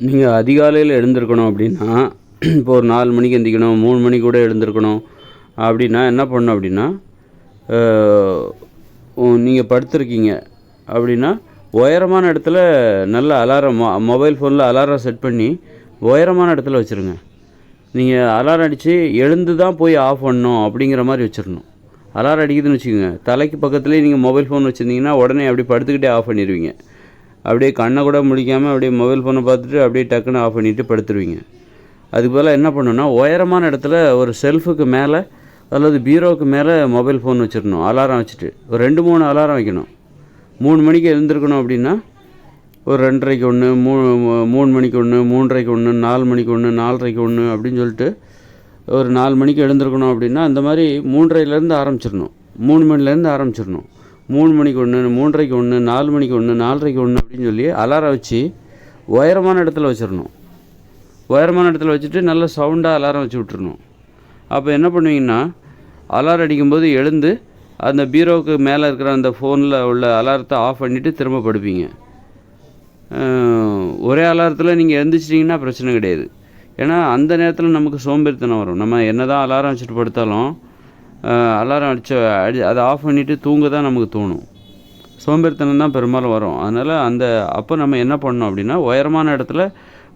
நீங்கள் அதிகாலையில் எழுந்திருக்கணும் அப்படின்னா இப்போ ஒரு நாலு மணிக்கு எந்திரிக்கணும் மூணு மணிக்கு கூட எழுந்திருக்கணும் அப்படின்னா என்ன பண்ணணும் அப்படின்னா நீங்கள் படுத்துருக்கீங்க அப்படின்னா உயரமான இடத்துல நல்ல அலாரம் மொபைல் ஃபோனில் அலாரம் செட் பண்ணி உயரமான இடத்துல வச்சுருங்க. நீங்கள் அலாரம் அடித்து எழுந்து தான் போய் ஆஃப் பண்ணணும் அப்படிங்கிற மாதிரி வச்சிடணும் அலாரம் அடிக்குதுன்னு வச்சுக்கோங்க. தலைக்கு பக்கத்துலேயே நீங்கள் மொபைல் ஃபோன் வச்சுருந்தீங்கன்னா உடனே அப்படி படுத்துக்கிட்டே ஆஃப் பண்ணிடுவீங்க அப்படியே கண்ணை கூட முழிக்காமல் அப்படியே மொபைல் ஃபோனை பார்த்துட்டு அப்படியே டக்குன்னு ஆஃப் பண்ணிவிட்டு படுத்துருவீங்க. அதுக்கு பதிலாக என்ன பண்ணணும்னா உயரமான இடத்துல ஒரு செல்ஃபுக்கு மேலே அல்லது பீரோவுக்கு மேலே மொபைல் ஃபோன் வச்சிடணும் அலாரம் வச்சுட்டு. ஒரு ரெண்டு மூணு அலாரம் வைக்கணும். மூணு மணிக்கு எழுந்திருக்கணும் அப்படின்னா ஒரு ரெண்டரைக்கு ஒன்று மூணு மூணு மணிக்கு ஒன்று மூன்றரைக்கு ஒன்று நாலு மணிக்கு ஒன்று நாலரைக்கு ஒன்று அப்படின்னு சொல்லிட்டு ஒரு நாலு மணிக்கு எழுந்திருக்கணும் அப்படின்னா அந்த மாதிரி மூன்றரைலேருந்து ஆரம்பிச்சிடணும். மூணு மணிலேருந்து ஆரம்பிச்சிடணும். மூணு மணிக்கு ஒன்று மூன்றரைக்கு ஒன்று நாலு மணிக்கு ஒன்று நாலரைக்கு ஒன்று அப்படின்னு சொல்லி அலாரம் வச்சு உயரமான இடத்துல வச்சிடணும். உயரமான இடத்துல வச்சுட்டு நல்ல சவுண்டாக அலாரம் வச்சு விட்டுறணும். அப்போ என்ன பண்ணுவீங்கன்னா அலாரம் அடிக்கும்போது எழுந்து அந்த பீரோவுக்கு மேலே இருக்கிற அந்த ஃபோனில் உள்ள அலாரத்தை ஆஃப் பண்ணிவிட்டு திரும்ப படுப்பீங்க. ஒரே அலாரத்தில் நீங்கள் எழுந்திரிச்சிட்டிங்கன்னா பிரச்சனை கிடையாது. ஏன்னா அந்த நேரத்தில் நமக்கு சோம்பேறித்தனம் வரும். நம்ம என்ன தான் அலாரம் வச்சுட்டு படுத்தாலும் அலாரம் அடித்த அடி அதை ஆஃப் பண்ணிவிட்டு தூங்க தான் நமக்கு தோணும். சோம்பேறித்தனம் தான் பெரும்பாலும் வரும். அதனால் அந்த அப்போ நம்ம என்ன பண்ணோம் அப்படின்னா உயரமான இடத்துல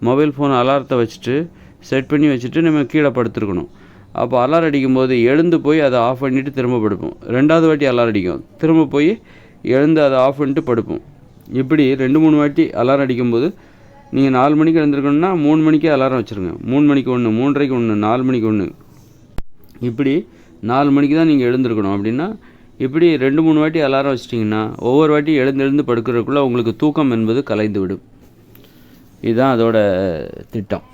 மொபைல் ஃபோன் அலாரத்தை வச்சுட்டு செட் பண்ணி வச்சுட்டு நம்ம கீழே படுத்துருக்கணும். அப்போ அலாரம் அடிக்கும்போது எழுந்து போய் அதை ஆஃப் பண்ணிவிட்டு திரும்ப படுப்போம். ரெண்டாவது வாட்டி அலாரம் அடிக்கும். திரும்ப போய் எழுந்து அதை ஆஃப் பண்ணிட்டு படுப்போம். இப்படி ரெண்டு மூணு வாட்டி அலாரம் அடிக்கும்போது நீங்கள் நாலு மணிக்கு எழுந்திருக்கணும்னா மூணு மணிக்கே அலாரம் வச்சுருங்க. மூணு மணிக்கு ஒன்று மூன்றரைக்கு ஒன்று நாலு மணிக்கு ஒன்று இப்படி நாலு மணிக்கு தான் நீங்கள் எழுந்திருக்கணும். அப்படின்னா இப்படி ரெண்டு மூணு வாட்டி அலாரம் வச்சிட்டிங்கன்னா ஒவ்வொரு வாட்டி எழுந்து எழுந்து படுக்கிறதுக்குள்ளே உங்களுக்கு தூக்கம் என்பது கலைந்து விடும் இதுதான் அதோட திட்டம்.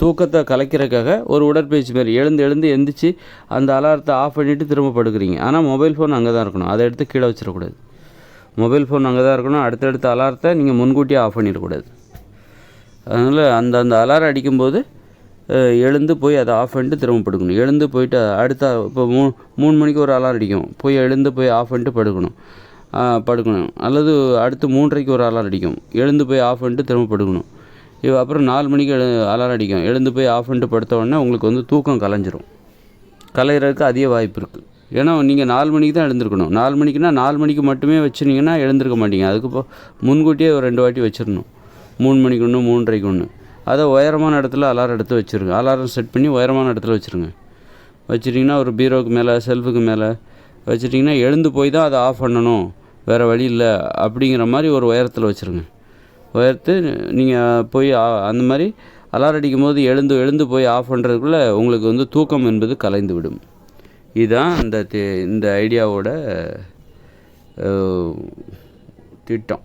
தூக்கத்தை கலைக்கிறதுக்காக ஒரு உடற்பயிற்சி மாதிரி எழுந்து எழுந்து எந்திரிச்சு அந்த அலாரத்தை ஆஃப் பண்ணிவிட்டு திரும்ப படுக்கிறீங்க. ஆனால் மொபைல் ஃபோன் அங்கே தான் இருக்கணும். அதை எடுத்து கீழே வச்சிடக்கூடாது. மொபைல் ஃபோன் அங்கே தான் இருக்கணும். அடுத்தடுத்த அலாரத்தை நீங்கள் முன்கூட்டியே ஆஃப் பண்ணிடக்கூடாது. அதனால் அந்த அந்த அலாரம் அடிக்கும்போது எழுந்து போய் அதை ஆஃப் பண்ணிட்டு திரும்ப படுக்கணும். எழுந்து போயிட்டு அடுத்த இப்போ மூ மூணு மணிக்கு ஒரு அலாரம் அடிக்கும். போய் எழுந்து போய் ஆஃப் பண்ணிட்டு படுக்கணும். படுக்கணும். அல்லது அடுத்து மூன்றரைக்கு ஒரு அலாரம் அடிக்கும். எழுந்து போய் ஆஃப் பண்ணிட்டு திரும்ப படுக்கணும். இது அப்புறம் நாலு மணிக்கு எழு அலாரம் அடிக்கும். எழுந்து போய் ஆஃப் பண்ணிட்டு படுத்த உடனே உங்களுக்கு வந்து தூக்கம் கலைஞ்சிரும். கலையிறதுக்கு அதிக வாய்ப்பு இருக்குது ஏன்னா நீங்கள் நாலு மணிக்கு தான் எழுந்திருக்கணும். நாலு மணிக்குன்னா நாலு மணிக்கு மட்டுமே வச்சுருந்தீங்கன்னா எழுந்திருக்க மாட்டீங்க. அதுக்கு இப்போ முன்கூட்டியே ஒரு ரெண்டு வாட்டி வச்சிடணும் மூணு மணிக்கு ஒன்று மூன்றரைக்கு ஒன்று அதை உயரமான இடத்துல அலாரம் எடுத்து வச்சுருங்க. அலாரம் செட் பண்ணி உயரமான இடத்துல வச்சுருங்க. வச்சுட்டிங்கன்னா ஒரு பீரோவுக்கு மேலே செல்ஃபுக்கு மேலே வச்சுட்டிங்கன்னா எழுந்து போய் தான் அதை ஆஃப் பண்ணணும். வேறு வழி இல்லை. அப்படிங்கிற மாதிரி ஒரு உயரத்தில் வச்சுருங்க. உயர்த்து நீங்கள் போய் அந்த மாதிரி அலாரம் அடிக்கும் போது எழுந்து எழுந்து போய் ஆஃப் பண்ணுறதுக்குள்ளே உங்களுக்கு வந்து தூக்கம் என்பது கலைந்து விடும் இதுதான் அந்த இந்த ஐடியாவோட திட்டம்.